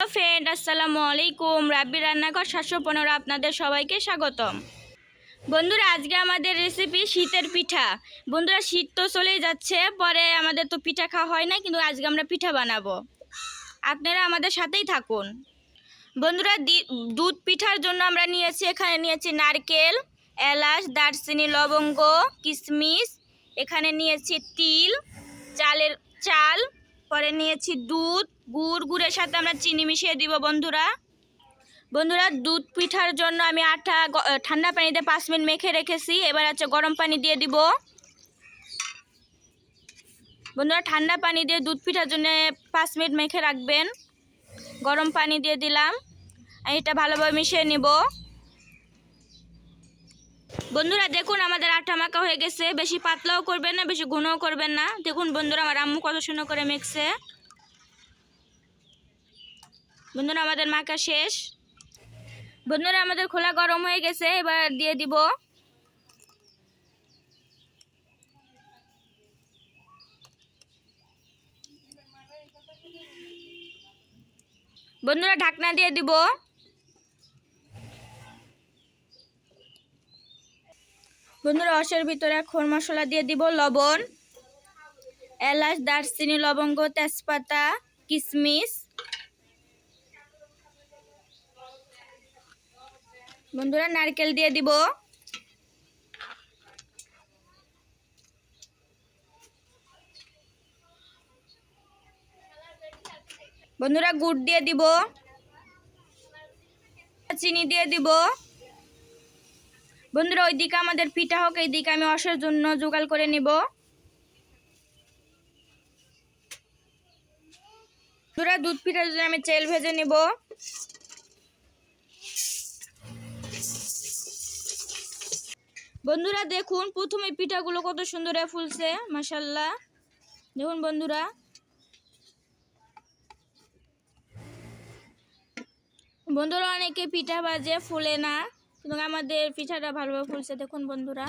Friend আসসালামু আলাইকুম। রাব্বি রান্নাঘর সাতশো পনেরো আপনাদের সবাইকে স্বাগতম। বন্ধুরা, আজকে আমাদের রেসিপি শীতের পিঠা। বন্ধুরা, শীত তো চলেই যাচ্ছে, পরে আমাদের তো পিঠা খাওয়া হয় না, কিন্তু আজকে আমরা পিঠা বানাবো। আপনারা আমাদের সাথেই থাকুন। বন্ধুরা দুধ পিঠার জন্য আমরা নিয়েছি, এখানে নিয়েছি নারকেল, এলাচ, দারচিনি, লবঙ্গ, কিশমিশ, এখানে নিয়েছি তিল, চালের, চাল পরে নিয়েছি দুধ, গুড়, গুড়ের সাথে আমরা চিনি মিশিয়ে দিব বন্ধুরা। বন্ধুরা, দুধ পিঠার জন্য আমি আটা ঠান্ডা পানিতে পাঁচ মিনিট মেখে রেখেছি। এবার হচ্ছে গরম পানি দিয়ে দিব। বন্ধুরা, ঠান্ডা পানি দিয়ে দুধ পিঠার জন্য পাঁচ মিনিট মেখে রাখবেন। গরম পানি দিয়ে দিলাম। এটা ভালোভাবে মিশিয়ে নিব। বন্ধুরা, দেখুন, আমাদের আটা মাখা হয়ে গেছে। বেশি পাতলাও করবেন না, বেশি ঘনও করবেন না। দেখুন, বন্ধুরা, আমার আম্মু কত সুন্দর করে মেখছে। বন্ধুরা, আমাদের মাখা শেষ। বন্ধুরা, আমাদের খোলা গরম হয়ে গেছে, এবার দিয়ে দিব। বন্ধুরা, ঢাকনা দিয়ে দিব। বন্ধুরা, রসের ভিতরে খোর মশলা দিয়ে দিব লবণ, এলাচ, দারচিনি, লবঙ্গ, তেজপাতা কিশমিশ বন্ধুরা, নারকেল দিয়ে দিব। বন্ধুরা, গুড় দিয়ে দিব। চিনি দিয়ে দিব। বন্ধুরা, ওইদিকে আমাদের পিঠা হোক, এইদিকে আমি অসের জন্য জোগাড় করে নিব। বন্ধুরা, দুধ পিঠার জন্য আমি তেল ভেজে নিব। বন্ধুরা, দেখুন, প্রথমে পিঠাগুলো কত সুন্দর ফুলছে মাসাল্লাহ দেখুন, বন্ধুরা। বন্ধুরা, অনেকে পিঠা বাজে ফুলে না। কিন্তু আমাদের পিঠাটা ভালোভাবে ফুলছে দেখুন বন্ধুরা,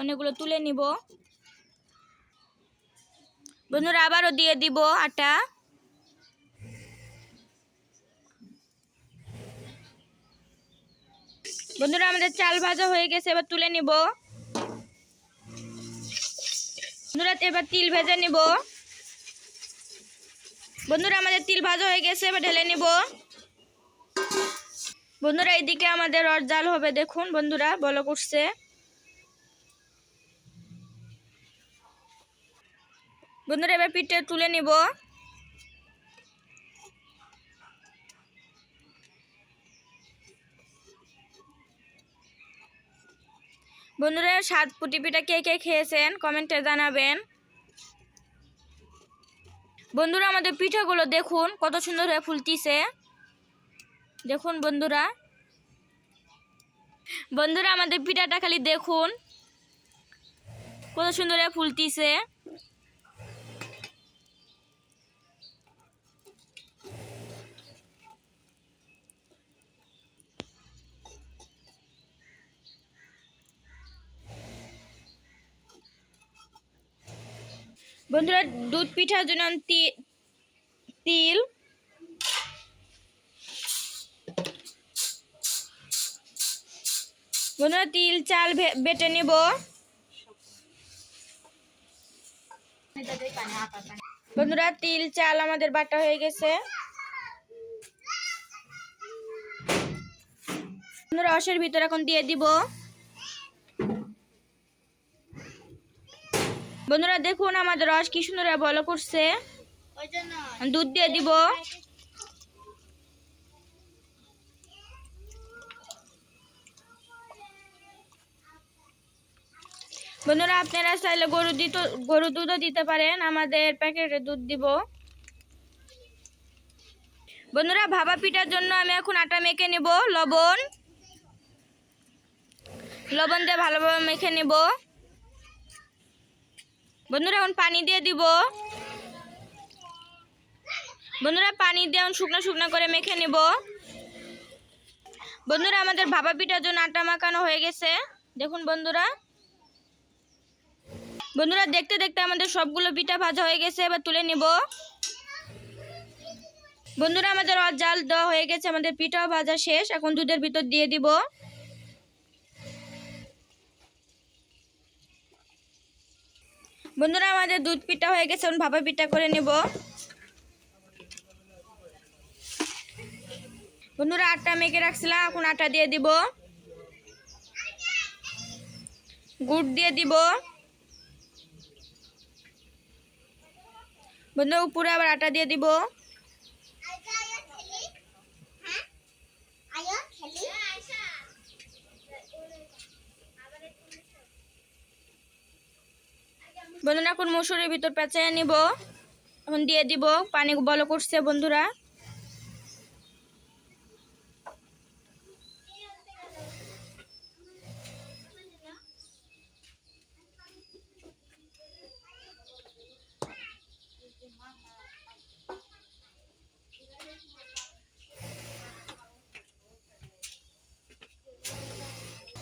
অনেকগুলো তুলে নিব। বন্ধুরা, আবারও দিয়ে দিব আটা। বন্ধুরা, আমাদের চাল ভাজা হয়ে গেছে, এবার তুলে নিব। বন্ধুরা, এবার তিল ভেজে নিব। বন্ধুরা, আমাদের তিল ভাজা হয়ে গেছে, এবার ঢেলে নিব। বন্ধুরা এইদিকে আমাদের জাল হবে, দেখুন বন্ধুরা, বলো করছে। বন্ধুরা, এবার পিঠে তুলে নিব। বন্ধুরা, সাত পুটি পিঠা কে কে খেয়েছেন, কমেন্টে জানাবেন। বন্ধুরা, আমাদের পিঠাগুলো দেখুন, কত সুন্দর হয়ে ফুলতিছে। দেখুন বন্ধুরা। বন্ধুরা, আমাদের পিঠাটা খালি দেখুন। কত সুন্দর ফুলতিছে। বন্ধুরা, দুধ পিঠার জন্য তিল বন্ধুরা তিল, চাল বেটে নেব। বন্ধুরা, তিল, চাল আমাদের বাটা হয়ে গেছে। রসের ভিতর এখন দিয়ে দিব। বন্ধুরা, দেখুন আমাদের রস কি সুন্দর বলো করছে। দুধ দিয়ে দিব। বন্ধুরা, আপনারা চাইলে গরু দিত গরু দুধও দিতে পারেন। আমাদের প্যাকেটে দুধ দিব। বন্ধুরা ভাবা পিঠার জন্য আমি এখন আটা মেখে নিব, লবণ। লবণ দিয়ে ভালোভাবে মেখে নিব। বন্ধুরা, এখন পানি দিয়ে দিব। বন্ধুরা, পানি দিয়ে এখন শুকনো শুকনো করে মেখে নিব। বন্ধুরা, আমাদের ভাপা পিঠার জন্য আটা মাখানো হয়ে গেছে। দেখুন বন্ধুরা। বন্ধুরা, দেখতে দেখতে আমাদের সবগুলো পিঠা ভাজা হয়ে গেছে, এবার তুলে নিব। বন্ধুরা, আমাদের জাল দেওয়া হয়ে গেছে, আমাদের পিঠাও ভাজা শেষ। এখন দুধের ভিতর দিয়ে দিব। বন্ধুরা, আমাদের দুধ পিঠা হয়ে গেছে, এখন ভাপা পিঠা করে নেব। বন্ধুরা আটা মেখে রাখছিলাম, এখন আটা দিয়ে দিব। গুড় দিয়ে দিব। বন্ধু, উপরে আবার আটা দিয়ে দিব। বন্ধুরা, এখন মসুরের ভিতর পেঁচাইয়া নিব। এখন দিয়ে দিব। পানি বলো করছে বন্ধুরা।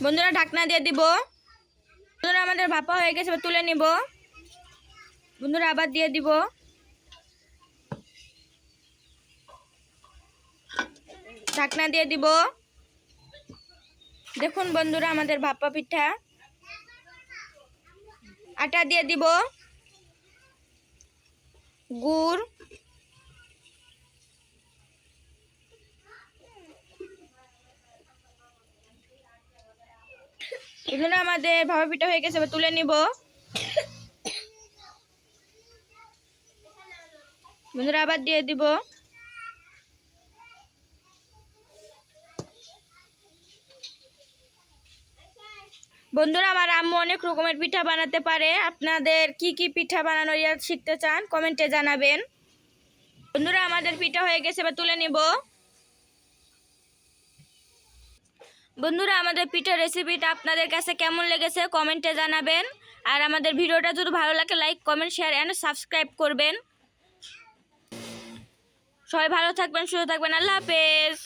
বন্ধুরা ঢাকনা দিয়ে দিব। বন্ধুরা আমাদের ভাপা হয়ে গেছে তুলে নিব। বন্ধুরা আবার দিয়ে দিব। ঢাকনা দিয়ে দিব। দেখুন বন্ধুরা আমাদের ভাপা পিঠা। আটা দিয়ে দিব। গুড়। এগুলো আমাদের ভাপা পিঠা হয়ে গেছে তুলে নিব। বন্ধুরা, আবার দিয়ে দিব। বন্ধুরা, আমার আম্মু অনেক রকমের পিঠা বানাতে পারে। আপনাদের কি কি পিঠা বানানো শিখতে চান, কমেন্টে জানাবেন। বন্ধুরা, আমাদের পিঠা হয়ে গেছে বা তুলে নিব। বন্ধুরা, আমাদের পিঠার রেসিপিটা আপনাদের কাছে কেমন লেগেছে কমেন্টে জানাবেন। আর আমাদের ভিডিওটা যদি ভালো লাগে like comment share and subscribe করবেন। সবাই ভালো থাকবেন, সুস্থ থাকবেন। আল্লাহ হাফেজ।